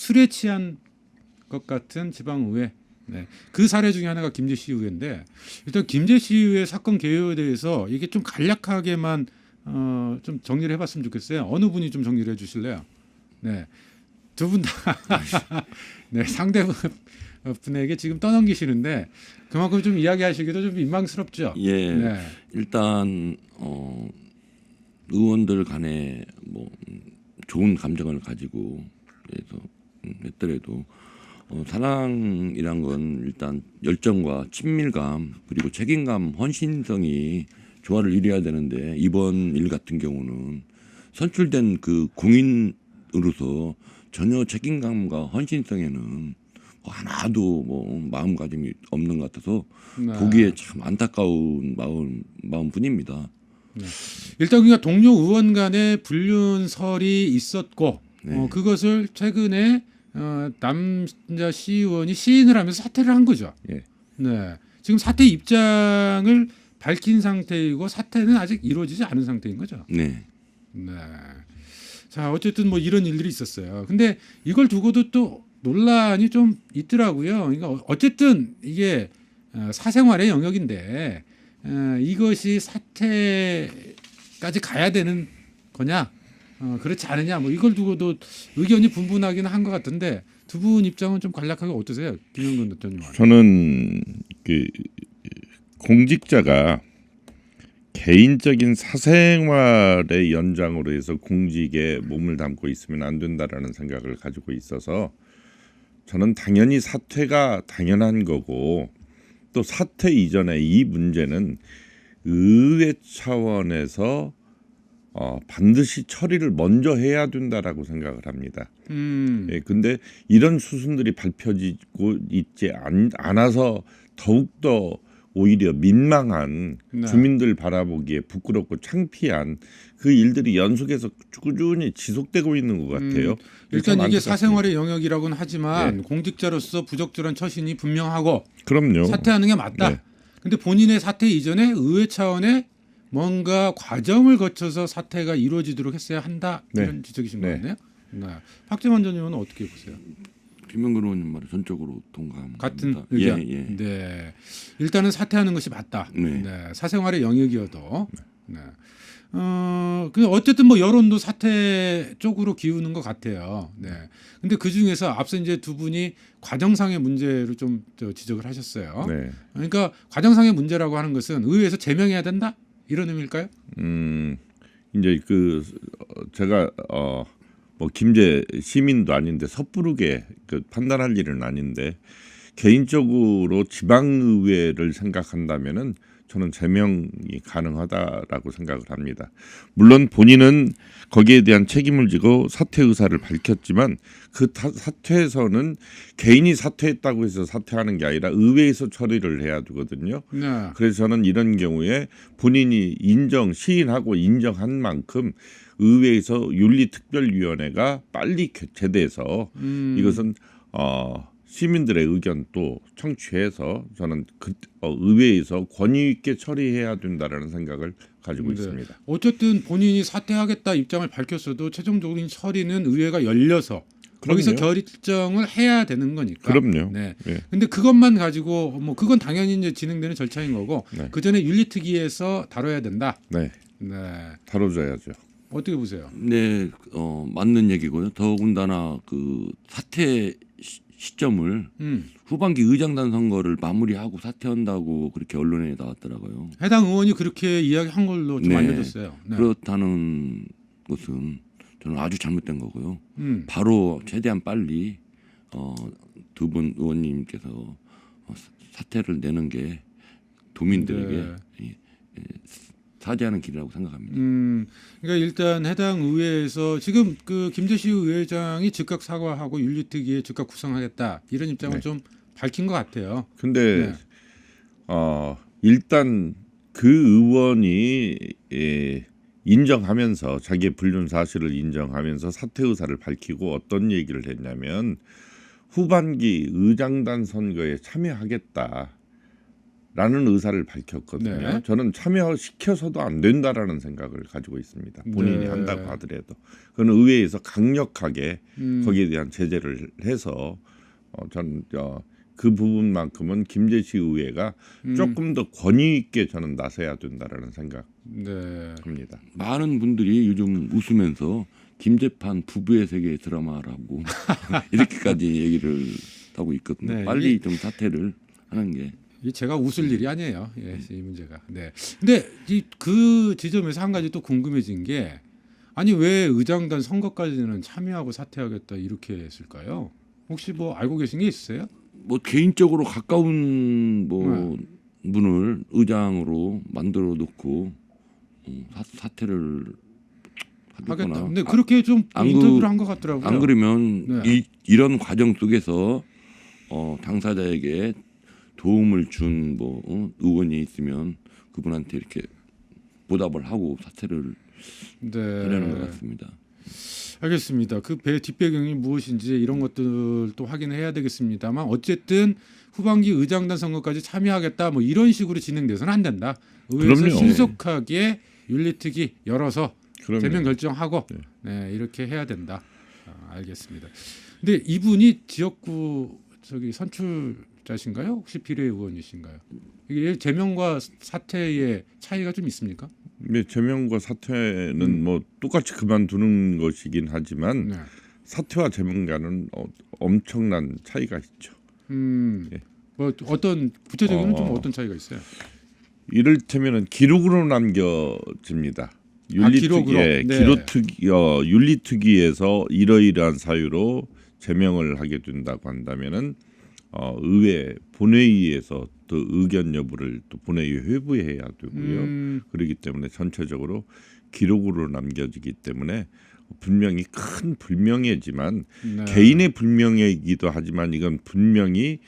술에 취한 것 같은 지방의회. 네. 그 사례 중에 하나가 김제시 의회인데 일단 김제시 의회 사건 개요에 대해서 이게 좀 간략하게만 어, 좀 정리를 해봤으면 좋겠어요. 어느 분이 좀 정리를 해주실래요? 네, 두 분 다 네, 상대분에게 지금 떠넘기시는데 그만큼 좀 이야기하시기도 좀 민망스럽죠. 예, 네, 일단 어, 의원들 간에 뭐 음, 좋은 감정을 가지고 그래서 음, 했더라도 어, 사랑이란 건 일단 열정과 친밀감 그리고 책임감, 헌신성이 조화를 이뤄야 되는데 이번 일 같은 경우는 선출된 그 공인으로서 전혀 책임감과 헌신성에는 뭐 하나도 뭐 마음가짐이 없는 것 같아서 네. 보기에 참 안타까운 마음 마음뿐입니다. 일단 그러니까 동료 의원 간의 불륜설이 있었고 네. 어, 그것을 최근에 어, 남자 시의원이 시인을 하면서 사퇴를 한 거죠. 예. 네, 지금 사퇴 입장을 밝힌 상태이고 사퇴는 아직 이루어지지 않은 상태인 거죠. 네. 네. 자, 어쨌든 뭐 이런 일들이 있었어요. 근데 이걸 두고도 또 논란이 좀 있더라고요. 그러니까 어쨌든 이게 어, 사생활의 영역인데 어, 이것이 사태까지 가야 되는 거냐? 어, 그렇지 않느냐? 뭐 이걸 두고도 의견이 분분하기는 한 것 같은데 두 분 입장은 좀 간략하게 어떠세요, 김영근 대표님? 저는 그 공직자가 개인적인 사생활의 연장으로 해서 공직에 몸을 담고 있으면 안 된다라는 생각을 가지고 있어서 저는 당연히 사퇴가 당연한 거고 또 사퇴 이전에 이 문제는 의회 차원에서 어, 반드시 처리를 먼저 해야 된다라고 생각을 합니다. 음, 예, 근데 이런 수순들이 밝혀지고 있지 않, 않아서 더욱더 오히려 민망한 네. 주민들 바라보기에 부끄럽고 창피한 그 일들이 연속해서 꾸준히 지속되고 있는 것 같아요. 일단 참 이게 안타깝습니다. 사생활의 영역이라고는 하지만 공직자로서 부적절한 처신이 분명하고 그럼요. 사퇴하는 게 맞다. 네. 근데 본인의 사퇴 이전에 의회 차원의 뭔가 과정을 거쳐서 사퇴가 이루어지도록 했어야 한다 네. 이런 지적이신 네. 것 같네요. 네. 박재원 전 의원은 어떻게 보세요? 김영근 의원님 말에 전적으로 동감. 같은 의견. 예, 예. 네. 일단은 사퇴하는 것이 맞다. 네. 사생활의 영역이어도. 네. 어, 그 어쨌든 뭐 여론도 사퇴 쪽으로 기우는 것 같아요. 네. 근데 그 중에서 앞서 이제 두 분이 과정상의 문제로 좀저 지적을 하셨어요. 네. 그러니까 과정상의 문제라고 하는 것은 의회에서 제명해야 된다 이런 의미일까요? 음 이제 그 어, 제가 어 뭐 김제 시민도 아닌데 섣부르게 그 판단할 일은 아닌데 개인적으로 지방의회를 생각한다면은 저는 제명이 가능하다라고 생각을 합니다. 물론 본인은 거기에 대한 책임을 지고 사퇴 의사를 밝혔지만 그 타- 사퇴에서는 개인이 사퇴했다고 해서 사퇴하는 게 아니라 의회에서 처리를 해야 되거든요. 네. 그래서 저는 이런 경우에 본인이 인정 시인하고 인정한 만큼 의회에서 윤리특별위원회가 빨리 개최돼서 음, 이것은 어, 시민들의 의견도 청취해서 저는 그 어, 의회에서 권위 있게 처리해야 된다라는 생각을 가지고 네. 있습니다. 어쨌든 본인이 사퇴하겠다 입장을 밝혔어도 최종적인 처리는 의회가 열려서 거기서 그럼요. 결정을 해야 되는 거니까. 그럼요. 네. 예. 근데 그것만 가지고 뭐 그건 당연히 이제 진행되는 절차인 거고 네. 그 전에 윤리특위에서 다뤄야 된다. 네, 네. 다뤄줘야죠. 어떻게 보세요? 네, 어, 맞는 얘기고요. 더군다나 그 사퇴 시, 시점을 음. 후반기 의장단 선거를 마무리하고 사퇴한다고 그렇게 언론에 나왔더라고요. 해당 의원이 그렇게 이야기한 걸로 좀 네. 알려졌어요. 네. 그렇다는 것은 저는 아주 잘못된 거고요. 음. 바로 최대한 빨리 어, 두 분 의원님께서 어, 사- 사퇴를 내는 게 도민들에게 네. 사죄하는 길이라고 생각합니다. 음, 그러니까 일단 해당 의회에서 지금 그 김재시 의회장이 즉각 사과하고 윤리특위에 즉각 구성하겠다 이런 입장을 네. 좀 밝힌 것 같아요. 근데 네. 어 일단 그 의원이 예, 인정하면서 자기의 불륜 사실을 인정하면서 사퇴 의사를 밝히고 어떤 얘기를 했냐면 후반기 의장단 선거에 참여하겠다. 라는 의사를 밝혔거든요. 네. 저는 참여시켜서도 안 된다라는 생각을 가지고 있습니다. 본인이 네. 한다고 하더라도 그는 의회에서 강력하게 음, 거기에 대한 제재를 해서 어, 저는 어, 그 부분만큼은 김재시 의회가 음, 조금 더 권위 있게 저는 나서야 된다라는 생각합니다. 네. 많은 분들이 요즘 웃으면서 김재판 부부의 세계 드라마라고 이렇게까지 얘기를 하고 있거든요. 네, 빨리 좀 사퇴를 하는 게 이 제가 웃을 일이 아니에요. 예, 이 문제가. 네. 근데 이 그 지점에서 한 가지 또 궁금해진 게 아니 왜 의장단 선거까지는 참여하고 사퇴하겠다 이렇게 했을까요? 혹시 뭐 알고 계신 게 있으세요? 뭐 개인적으로 가까운 뭐 네. 분을 의장으로 만들어 놓고 어, 사, 사퇴를 하겠다. 근데 그렇게 좀 안 그- 인터뷰를 한 것 같더라고요. 안 그러면 네. 이, 이런 과정 속에서 어, 당사자에게 도움을 준 뭐 의원이 있으면 그분한테 이렇게 보답을 하고 사퇴를 하려는 것 네. 같습니다. 알겠습니다. 그 배 뒷배경이 무엇인지 이런 것들도 확인해야 되겠습니다만 어쨌든 후반기 의장단 선거까지 참여하겠다 뭐 이런 식으로 진행돼서는 안 된다. 의회에서 그럼요. 신속하게 윤리특위 열어서 그러면 대면 결정하고 네. 네, 이렇게 해야 된다. 아, 알겠습니다. 근데 이분이 지역구 저기 선출 자신가요? 혹시 비례 의원이신가요? 이게 제명과 사퇴의 차이가 좀 있습니까? 네, 제명과 사퇴는 음. 뭐 똑같이 그만두는 것이긴 하지만 네. 사퇴와 제명과는 어, 엄청난 차이가 있죠. 음, 예. 뭐 어떤 구체적으로는 좀 어. 어떤 차이가 있어요? 이를테면은 기록으로 남겨집니다. 아, 기록으로? 예, 네. 기록특위 어, 윤리특위에서 이러이러한 사유로 제명을 하게 된다고 한다면은 어, 의회 본회의에서 또 의견 여부를 또 본회의에 회부해야 되고요. 음, 그렇기 때문에 전체적으로 기록으로 남겨지기 때문에 분명히 큰 불명예지만 네. 개인의 불명예이기도 하지만 이건 분명히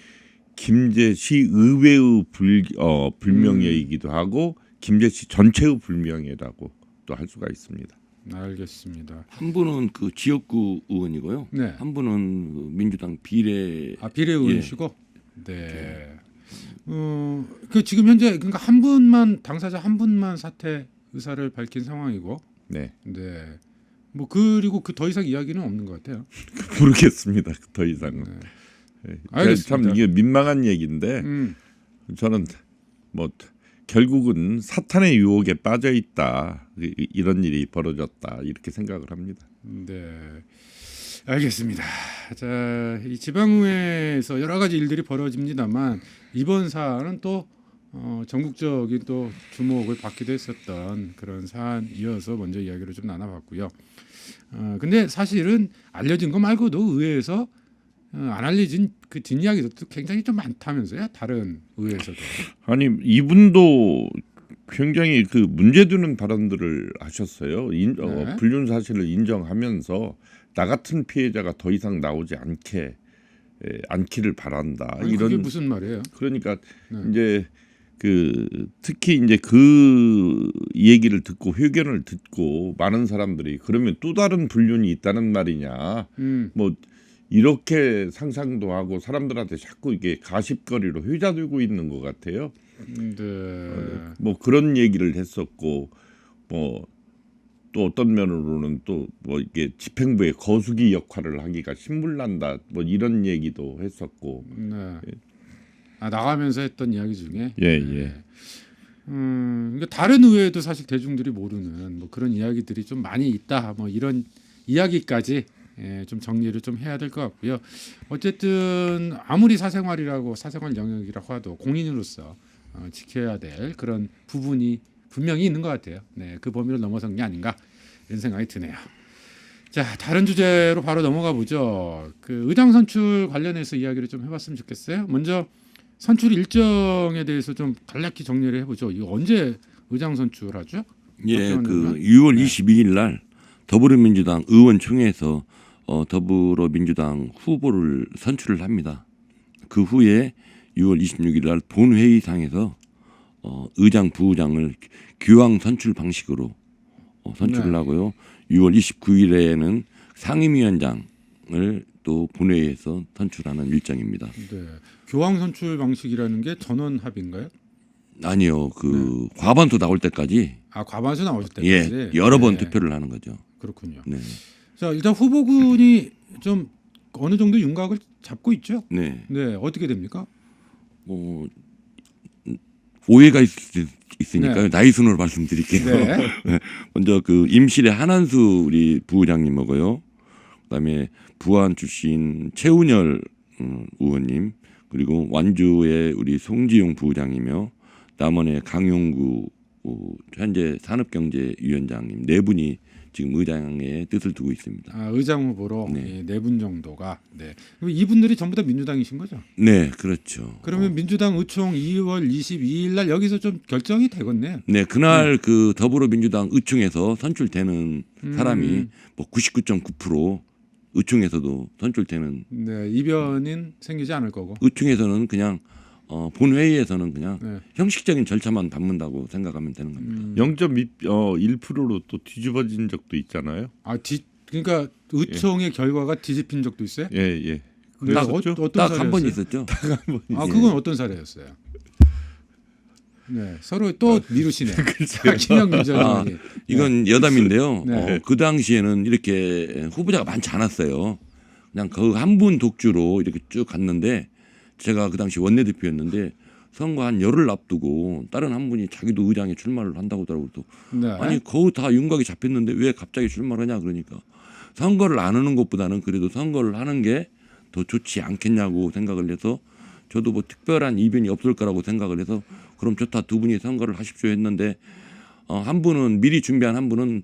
김제시 의회의 불, 어, 불명예이기도 하고 김제시 전체의 불명예라고 또 할 수가 있습니다. 알겠습니다. 한 분은 그 지역구 의원이고요. 네. 한 분은 그 민주당 비례 아 비례 의원이시고, 네. 어, 그 지금 현재 그러니까 한 분만 당사자 한 분만 사퇴 의사를 밝힌 상황이고, 네, 네. 뭐 그리고 그 더 이상 이야기는 없는 것 같아요. 모르겠습니다. 더 이상은. 네. 예, 알겠습니다. 참 이게 민망한 얘기인데 음, 저는 뭐 결국은 사탄의 유혹에 빠져 있다 이런 일이 벌어졌다 이렇게 생각을 합니다. 네. 알겠습니다. 자, 이 지방의회에서 여러 가지 일들이 벌어집니다만 이번 사안은 또 어, 전국적인 또 주목을 받기도 했었던 그런 사안이어서 먼저 이야기를 좀 나눠봤고요. 어, 근데 사실은 알려진 거 말고도 의회에서 어, 안 알려진 그 뒷이야기도 또 굉장히 좀 많다면서요. 다른 의회에서도. 아니 이분도 굉장히 그 문제되는 발언들을 하셨어요. 인, 네. 어, 불륜 사실을 인정하면서 나 같은 피해자가 더 이상 나오지 않게 에, 않기를 바란다. 아니, 이런 무슨 말이에요? 그러니까 네. 이제 그 특히 이제 그 얘기를 듣고 회견을 듣고 많은 사람들이 그러면 또 다른 불륜이 있다는 말이냐 음, 뭐 이렇게 상상도 하고 사람들한테 자꾸 이게 가십거리로 회자되고 있는 것 같아요. 네. 뭐 그런 얘기를 했었고 뭐 또 어떤 면으로는 또 뭐 이게 집행부의 거수기 역할을 하기가 신물난다 뭐 이런 얘기도 했었고 네. 아, 나가면서 했던 이야기 중에 예 예. 음, 그러니까 다른 의회도 사실 대중들이 모르는 뭐 그런 이야기들이 좀 많이 있다. 뭐 이런 이야기까지 예, 좀 정리를 좀 해야 될 것 같고요. 어쨌든 아무리 사생활이라고 사생활 영역이라고 하도 공인으로서 어, 지켜야 될 그런 부분이 분명히 있는 것 같아요. 네, 그 범위를 넘어선 게 아닌가 이런 생각이 드네요. 자, 다른 주제로 바로 넘어가 보죠. 그 의장 선출 관련해서 이야기를 좀 해봤으면 좋겠어요. 먼저 선출 일정에 대해서 좀 간략히 정리를 해보죠. 이거 언제 의장 선출하죠? 예, 그 만들면? 6월 네. 22일 날 더불어민주당 의원총회에서 어, 더불어민주당 후보를 선출을 합니다. 그 후에 6월 26일 날 본회의상에서 어, 의장 부의장을 규황 선출 방식으로 어, 선출을 네. 하고요. 6월 29일에는 상임위원장을 또 본회의에서 선출하는 일정입니다. 네. 교황 선출 방식이라는 게 전원 합인가요? 아니요. 그 과반수 나올 때까지 아 과반수 예 때까지 여러 번 네, 투표를 하는 거죠. 그렇군요. 네. 자 일단 후보군이 좀 어느 정도 윤곽을 잡고 있죠. 네. 네 어떻게 됩니까? 뭐 음, 오해가 있, 있으니까 네. 나이 순으로 말씀드릴게요. 네. 먼저 그 임실의 한한수 우리 부의장님 먹어요. 그다음에 부안 출신 최운열 음, 의원님 그리고 완주의 우리 송지용 부의장이며 남원의 강용구 어, 현재 산업경제위원장님 네 분이 지금 의장의 뜻을 두고 있습니다. 아, 의장 후보로 네. 네분 정도가 네. 이분들이 전부 다 민주당이신 거죠? 네, 그렇죠. 그러면 민주당 의총 2월 22일 날 여기서 좀 결정이 되겠네요. 네, 그날 그 더불어민주당 의총에서 선출되는 음. 사람이 뭐99.9% 의총에서도 선출되는 네, 이변은 생기지 않을 거고. 의총에서는 그냥 어, 본회의에서는 그냥 네. 형식적인 절차만 밟는다고 생각하면 되는 겁니다. 음, 0.1%로 또 뒤집어진 적도 있잖아요. 아, 뒤, 그러니까 의총의 결과가 뒤집힌 적도 있어요? 예, 예. 네, 어, 그랬었죠? 어떤 딱한 번? 있었죠. 아, 예. 그건 어떤 사례였어요? 네, 서로 또 미루시네. 아, 김영균 전 아. 이건 여담인데요. 네. 어, 그 당시에는 이렇게 후보자가 많지 않았어요. 그냥 그 한 분 독주로 이렇게 쭉 갔는데 제가 그 당시 원내대표였는데 선거 한 열흘 앞두고 다른 한 분이 자기도 의장에 출마를 한다고 하더라고요. 또 네. 아니 거의 다 윤곽이 잡혔는데 왜 갑자기 출마를 하냐 그러니까 선거를 안 하는 것보다는 그래도 선거를 하는 게 더 좋지 않겠냐고 생각을 해서 저도 뭐 특별한 이변이 없을 거라고 생각을 해서 그럼 좋다 두 분이 선거를 하십시오 했는데 어, 한 분은 미리 준비한 한 분은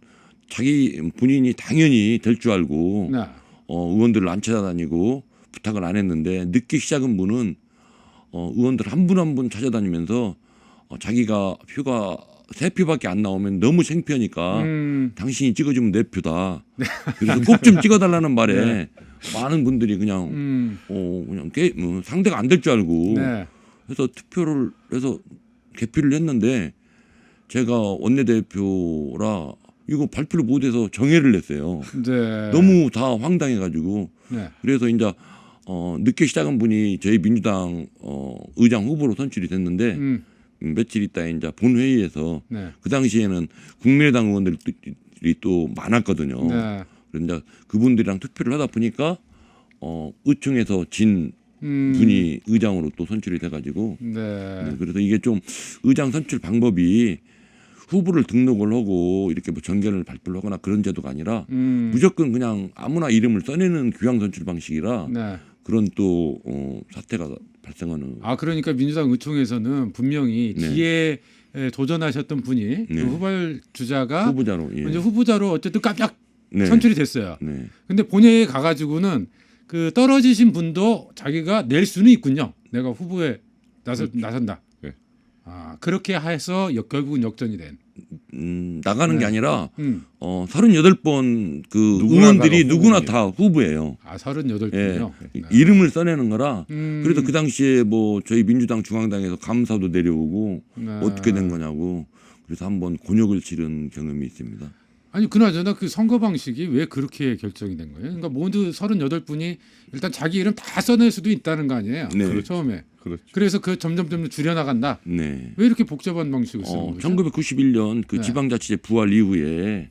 자기 본인이 당연히 될 줄 알고 네. 어, 의원들을 안 찾아다니고 부탁을 안 했는데 늦게 시작한 분은 어, 의원들 한 분 한 분 찾아다니면서 어, 자기가 표가 세 표밖에 안 나오면 너무 창피하니까 음, 당신이 찍어주면 내 표다. 그래서 꼭 좀 찍어달라는 말에 네. 많은 분들이 그냥 음, 어 그냥 게, 뭐 상대가 안 될 줄 알고 네. 해서 투표를 해서 개표를 했는데 제가 원내대표라 이거 발표를 못해서 정회를 냈어요. 네. 너무 다 황당해가지고 네. 그래서 이제 어 늦게 시작한 분이 저희 민주당 어 의장 후보로 선출이 됐는데 음, 음, 며칠 있다 이제 본회의에서 네. 그 당시에는 국민의당 의원들이 또 많았거든요. 네. 그런데 그분들이랑 투표를 하다 보니까 어 의총에서 진 음, 분이 의장으로 또 선출이 돼가지고 네. 네, 그래서 이게 좀 의장 선출 방법이 후보를 등록을 하고 이렇게 뭐 정견을 발표를 하거나 그런 제도가 아니라 음, 무조건 그냥 아무나 이름을 써내는 규양 선출 방식이라 네. 그런 또 어, 사태가 발생하는 아 그러니까 민주당 의총에서는 분명히 네. 뒤에 에, 도전하셨던 분이 네. 그 후발 주자가 후보자로 예. 먼저 후보자로 어쨌든 깜짝 네. 선출이 됐어요. 네. 근데 본회의에 가가지고는 그 떨어지신 분도 자기가 낼 수는 있군요. 내가 후보에 나서 나선다. 네. 아 그렇게 해서 역, 결국은 역전이 된. 음, 나가는 네. 게 아니라 음. 어 38번 그 의원들이 다 누구나. 다 후보예요. 아 서른여덟 예. 분이요. 이름을 써내는 거라 음. 그래도 그 당시에 뭐 저희 민주당 중앙당에서 감사도 내려오고 네. 어떻게 된 거냐고 그래서 한번 곤욕을 치른 경험이 있습니다. 아니 그나저나 그 선거 방식이 왜 그렇게 결정이 된 거예요? 그러니까 모두 서른여덟 분이 일단 자기 이름 다 써낼 수도 있다는 거 아니에요? 네. 그렇죠. 처음에. 그렇죠. 그래서 그 점점 점점 줄여 나간다. 네. 왜 이렇게 복잡한 방식을 쓰는 어, 거죠? 1991년 그 네. 지방자치제 부활 이후에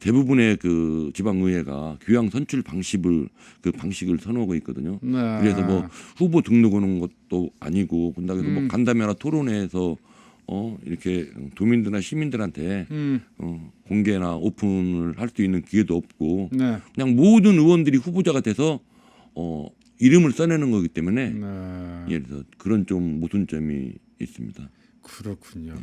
대부분의 그 지방의회가 교양 선출 방식을 그 방식을 선호하고 있거든요. 네. 그래서 뭐 후보 등록하는 것도 아니고 그다음에 뭐 음. 간담회나 토론회에서 어 이렇게 도민들이나 시민들한테 음, 어, 공개나 오픈을 할 수 있는 기회도 없고 네. 그냥 모든 의원들이 후보자가 돼서 어 이름을 써내는 거기 때문에 네. 예를 들어 그런 좀 모순점이 있습니다. 그렇군요.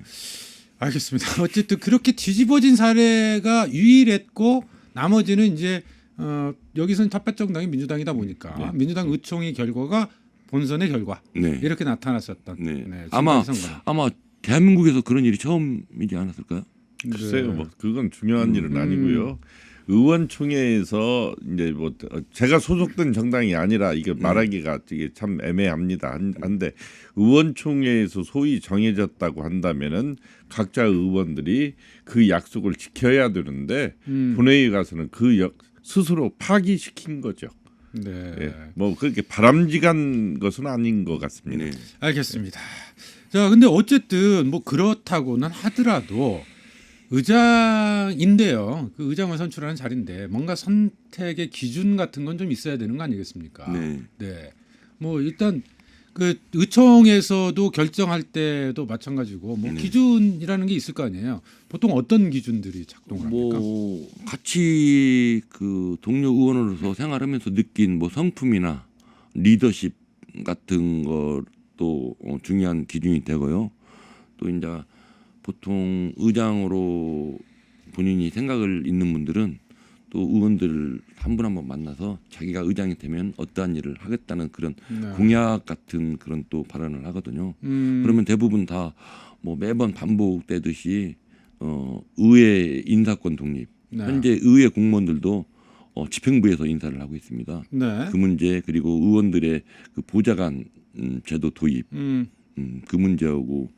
알겠습니다. 어쨌든 그렇게 뒤집어진 사례가 유일했고 나머지는 이제 어, 여기서는 텃밭 정당이 민주당이다 보니까 네. 민주당 의총의 결과가 본선의 결과 네. 이렇게 나타났었던. 네. 지금까지 아마 선거는. 아마 대한민국에서 그런 일이 처음이지 않았을까요? 글쎄요, 네. 뭐 그건 중요한 음. 일은 아니고요. 의원총회에서 이제 뭐 제가 소속된 정당이 아니라 이게 음. 말하기가 이게 참 애매합니다. 한- 한데 의원총회에서 소위 정해졌다고 한다면은 각자 의원들이 그 약속을 지켜야 되는데 음, 본회의 가서는 그 역, 스스로 파기시킨 거죠. 네. 예. 뭐 그렇게 바람직한 것은 아닌 것 같습니다. 네. 알겠습니다. 자, 근데 어쨌든 뭐 그렇다고는 하더라도 의장인데요. 그 의장을 선출하는 자리인데 뭔가 선택의 기준 같은 건 좀 있어야 되는 거 아니겠습니까? 네. 네. 뭐 일단 그 의총에서도 결정할 때도 마찬가지고 뭐 네. 기준이라는 게 있을 거 아니에요. 보통 어떤 기준들이 작동을 합니까? 뭐 같이 그 동료 의원으로서 생활하면서 느낀 뭐 성품이나 리더십 같은 것 도 어, 중요한 기준이 되고요. 또 이제 보통 의장으로 본인이 생각을 있는 분들은 또 의원들 한분 한 분 만나서 자기가 의장이 되면 어떠한 일을 하겠다는 그런 네. 공약 같은 그런 또 발언을 하거든요. 음, 그러면 대부분 다 뭐 매번 반복되듯이 어 의회 인사권 독립 네. 현재 의회 공무원들도 어 집행부에서 인사를 하고 있습니다. 네. 그 문제 그리고 의원들의 그 보좌관 음, 제도 도입 음, 음, 그 문제하고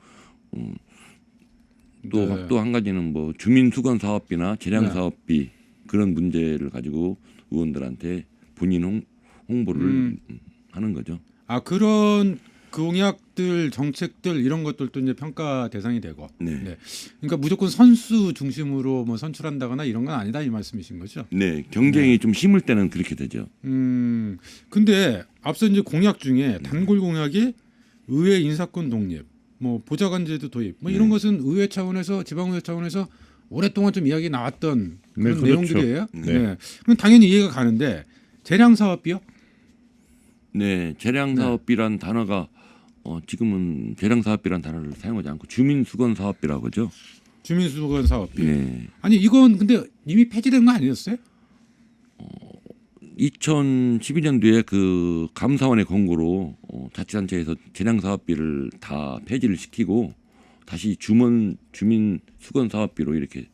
또 네. 또한 가지는 뭐 주민 수건 사업비나 재량 네. 사업비 그런 문제를 가지고 의원들한테 본인 홍, 홍보를 음. 음, 하는 거죠. 아 그런 공약들 정책들 이런 것들도 이제 평가 대상이 되고 네. 네. 그러니까 무조건 선수 중심으로 뭐 선출한다거나 이런 건 아니다 이 말씀이신 거죠. 네, 경쟁이 좀 심을 때는 그렇게 되죠. 음 근데 앞서 이제 공약 중에 단골 공약이 의회 인사권 독립, 뭐 보좌관제도 도입, 뭐 이런 네. 것은 의회 차원에서 지방의회 차원에서 오랫동안 좀 이야기 나왔던 네, 그런 그렇죠. 내용들이에요. 네. 그럼 당연히 이해가 가는데 재량 사업비요? 네, 재량 네. 사업비란 단어가 어, 지금은 재량 사업비란 단어를 사용하지 않고 주민 수건 사업비라고 하죠. 주민수건 사업비. 네. 아니 이건 근데 이미 폐지된 거 아니었어요? 2012년도에 그 감사원의 권고로 어, 자치단체에서 재량 사업비를 다 폐지를 시키고 다시 주문 주민 수건 사업비로 이렇게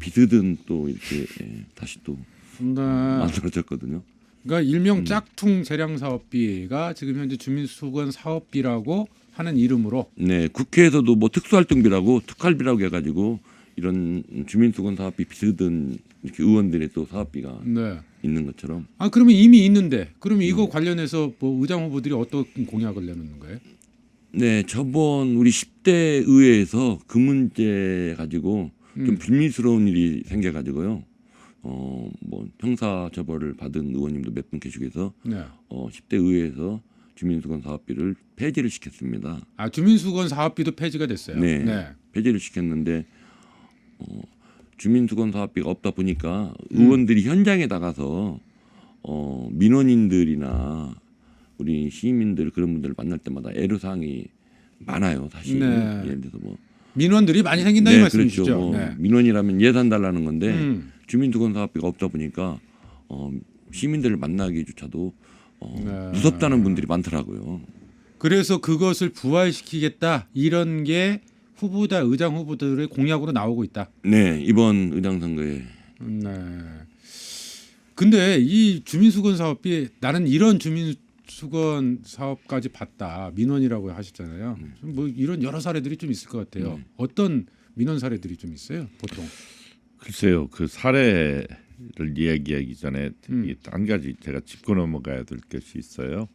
비스든 또 이렇게 예, 다시 또 네. 만들어졌거든요. 그러니까 일명 짝퉁 재량 사업비가 지금 현재 주민수건 사업비라고 하는 이름으로 네, 국회에서도 뭐 특수활동비라고 특활비라고 해가지고 이런 주민수건 사업비 비스든 이렇게 의원들의 또 사업비가 네. 있는 것처럼 아 그러면 이미 있는데 그러면 이거 관련해서 뭐 의장 후보들이 어떤 공약을 내놓는 거예요? 네 저번 우리 10대 의회에서 그 문제 가지고 좀 음. 불미스러운 일이 생겨가지고요 어 뭐 형사 처벌을 받은 의원님도 몇 분 계시고 해서 네. 어 10대 의회에서 주민수건 사업비를 폐지를 시켰습니다. 아 주민수건 사업비도 폐지가 됐어요. 네. 폐지를 시켰는데 어, 주민수건 사업비가 없다 보니까 음. 의원들이 현장에 나가서 어, 민원인들이나 우리 시민들 그런 분들을 만날 때마다 애로사항이 많아요 사실 네. 예를 들어서 뭐 민원들이 많이 생긴다 이 네, 말씀이시죠? 그렇죠. 뭐 네. 민원이라면 예산 달라는 건데 음. 주민수건 사업비가 없다 보니까 어, 시민들을 만나기조차도 어, 네. 무섭다는 분들이 많더라고요. 그래서 그것을 부활시키겠다 이런 게 후보자 의장 후보들의 공약으로 나오고 있다. 네 이번 의장 선거에 네. 근데 이 주민수건 사업비 나는 이런 주민수건 사업까지 봤다 민원이라고 하셨잖아요. 좀뭐 이런 여러 사례들이 좀 있을 것 같아요. 네. 어떤 민원 사례들이 좀 있어요? 보통. 글쎄요 그 사례를 이야기하기 전에 음. 이한 가지 제가 짚고 넘어가야 될 것이 있어요.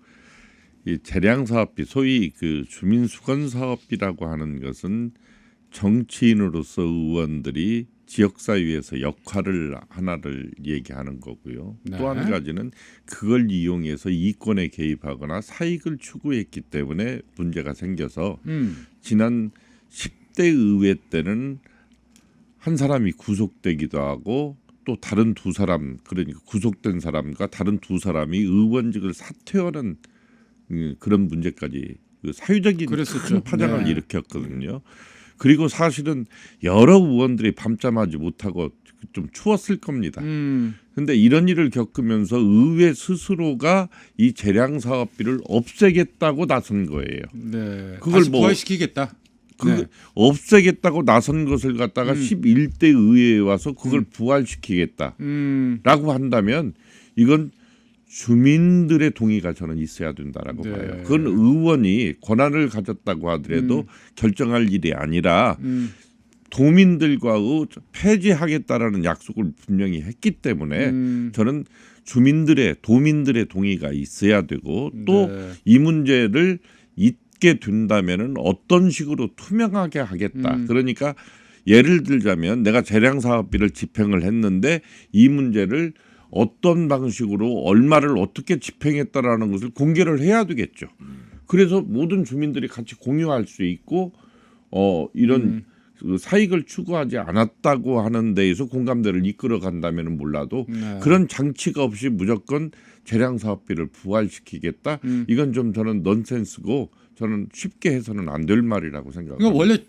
이 재량 사업비 소위 그 주민 수건 사업비라고 하는 것은 정치인으로서 의원들이 지역사회에서 역할을 하나를 얘기하는 거고요. 네. 또한 가지는 그걸 이용해서 이권에 개입하거나 사익을 추구했기 때문에 문제가 생겨서 음. 지난 10대 의회 때는 한 사람이 구속되기도 하고 또 다른 두 사람 그러니까 구속된 사람과 다른 두 사람이 의원직을 사퇴하는 음, 그런 문제까지 그 사회적인. 큰 파장을 네. 일으켰거든요. 그리고 사실은 여러 의원들이 밤잠하지 못하고 좀 추웠을 겁니다. 음. 근데 이런 일을 겪으면서 의회 스스로가 이 재량 사업비를 없애겠다고 나선 거예요. 네. 그걸 뭐- 부활시키겠다. 그 네. 없애겠다고 나선 것을 갖다가 음. 11대 의회에 와서 그걸 부활시키겠다라고 음. 한다면 이건 주민들의 동의가 저는 있어야 된다라고 네. 봐요. 그건 의원이 권한을 가졌다고 하더라도 음. 결정할 일이 아니라 음. 도민들과의 폐지하겠다라는 약속을 분명히 했기 때문에 음. 저는 주민들의 도민들의 동의가 있어야 되고 또 네. 이 문제를 이 얻게 된다면은 어떤 식으로 투명하게 하겠다. 음. 그러니까 예를 들자면 내가 재량 사업비를 집행을 했는데 이 문제를 어떤 방식으로 얼마를 어떻게 집행했다라는 것을 공개를 해야 되겠죠. 그래서 모든 주민들이 같이 공유할 수 있고 어 이런 음. 그 사익을 추구하지 않았다고 하는 데에서 공감대를 이끌어 간다면은 몰라도 네. 그런 장치가 없이 무조건 재량 사업비를 부활시키겠다. 음. 이건 좀 저는 넌센스고 저는 쉽게 해서는 안 될 말이라고 생각합니다. 그러니까 원래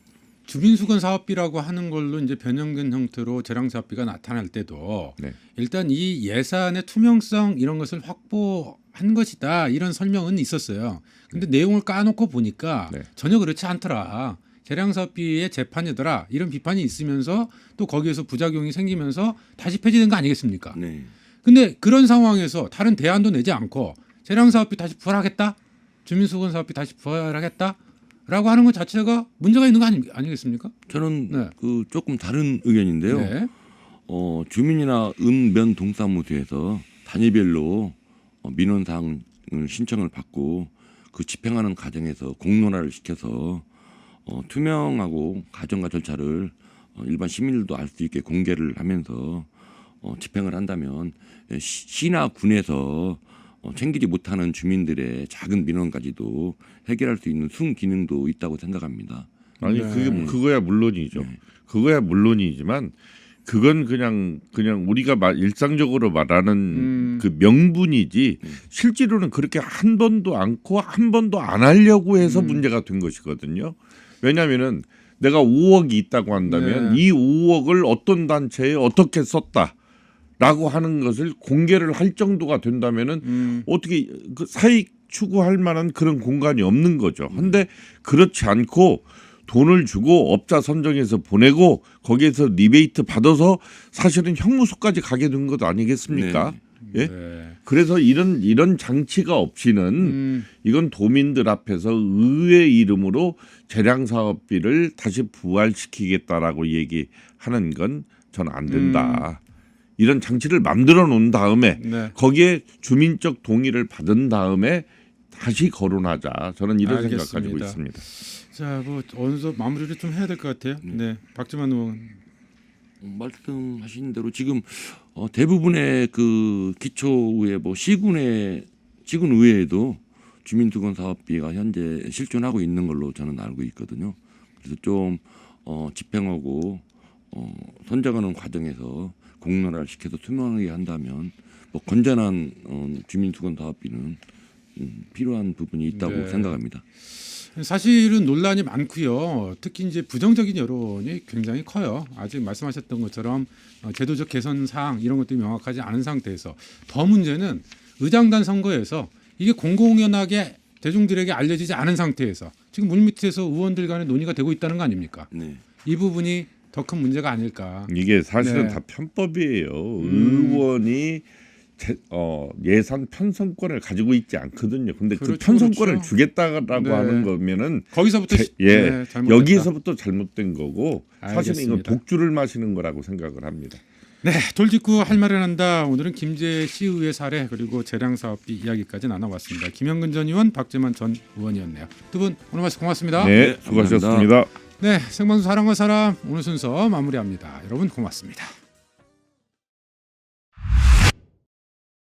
주민수건 사업비라고 하는 걸로 이제 변형된 형태로 재량 사업비가 나타날 때도 네. 일단 이 예산의 투명성 이런 것을 확보한 것이다 이런 설명은 있었어요. 근데 내용을 까놓고 보니까 네. 전혀 그렇지 않더라. 재량 사업비의 재판이더라 이런 비판이 있으면서 또 거기에서 부작용이 생기면서 다시 폐지된 거 아니겠습니까? 네. 근데 그런 상황에서 다른 대안도 내지 않고 재량 사업비 다시 부활하겠다, 주민수건 사업비 다시 부활하겠다라고 하는 것 자체가 문제가 있는 거 아니, 아니겠습니까? 저는 네. 그 조금 다른 의견인데요. 네. 어, 주민이나 읍면 동사무소에서 단위별로 어, 민원 사항을 신청을 받고 그 집행하는 과정에서 공론화를 시켜서 어, 투명하고 과정과 절차를 어, 일반 시민들도 알 수 있게 공개를 하면서 어, 집행을 한다면 예, 시, 시나 군에서 어, 챙기지 못하는 주민들의 작은 민원까지도 해결할 수 있는 순 기능도 있다고 생각합니다. 아니 네. 그게 그거야 물론이죠. 네. 그거야 물론이지만 그건 그냥 그냥 우리가 말, 일상적으로 말하는 음. 그 명분이지 실제로는 그렇게 한 번도 않고 한 번도 안 하려고 해서 음. 문제가 된 것이거든요. 왜냐하면은 내가 5억이 있다고 한다면 네. 이 5억을 어떤 단체에 어떻게 썼다 라고 하는 것을 공개를 할 정도가 된다면은 음, 어떻게 그 사익 추구할 만한 그런 공간이 없는 거죠. 근데 그렇지 않고 돈을 주고 업자 선정해서 보내고 거기에서 리베이트 받아서 사실은 형무소까지 가게 된 것 아니겠습니까? 예? 네. 그래서 이런 이런 장치가 없이는 음, 이건 도민들 앞에서 의회 이름으로 재량 사업비를 다시 부활시키겠다라고 얘기하는 건 전 안 된다. 이런 장치를 만들어 놓은 다음에 네. 거기에 주민적 동의를 받은 다음에 다시 거론하자. 저는 이런 생각 가지고. 있습니다. 자, 뭐 어느 정도 마무리를 좀 해야 될 것 같아요. 네, 박지만 의원. 어, 말씀하신 대로 지금 어, 대부분의 그 기초의회 뭐 시군의 시군 의회에도 주민수건 사업비가 현재 실존하고 있는 걸로 저는 알고 있거든요. 그래서 좀 어, 집행하고 어, 선정하는 과정에서 공론화를 시켜서 투명하게 한다면 뭐 건전한 어, 주민수건 사업비는 음, 필요한 부분이 있다고 네. 생각합니다. 사실은 논란이 많고요. 특히 이제 부정적인 여론이 굉장히 커요. 아직 말씀하셨던 것처럼 어, 제도적 개선 사항 이런 것들이 명확하지 않은 상태에서 더 문제는 의장단 선거에서 이게 공공연하게 대중들에게 알려지지 않은 상태에서 지금 물밑에서 의원들 간의 논의가 되고 있다는 거 아닙니까? 네. 이 부분이 더 큰 문제가 아닐까. 이게 사실은 네. 다 편법이에요. 음. 의원이 제, 어, 예산 편성권을 가지고 있지 않거든요. 근데 그 그렇죠, 편성권을 그렇죠. 주겠다라고 네. 하는 거면은 거기서부터 제- 시- 예 네. 여기서부터 잘못된 거고 사실은 이건. 독주를 마시는 거라고 생각을 합니다. 네, 돌직구 할 말을 한다. 오늘은 김제 시의회 사례 그리고 재량 사업비 이야기까지 나눠봤습니다. 김영근 전 의원, 박재만 전 의원이었네요. 두 분 오늘 말씀 고맙습니다. 네, 수고하셨습니다. 네, 생방송 사랑과 사람 오늘 순서 마무리합니다. 여러분 고맙습니다.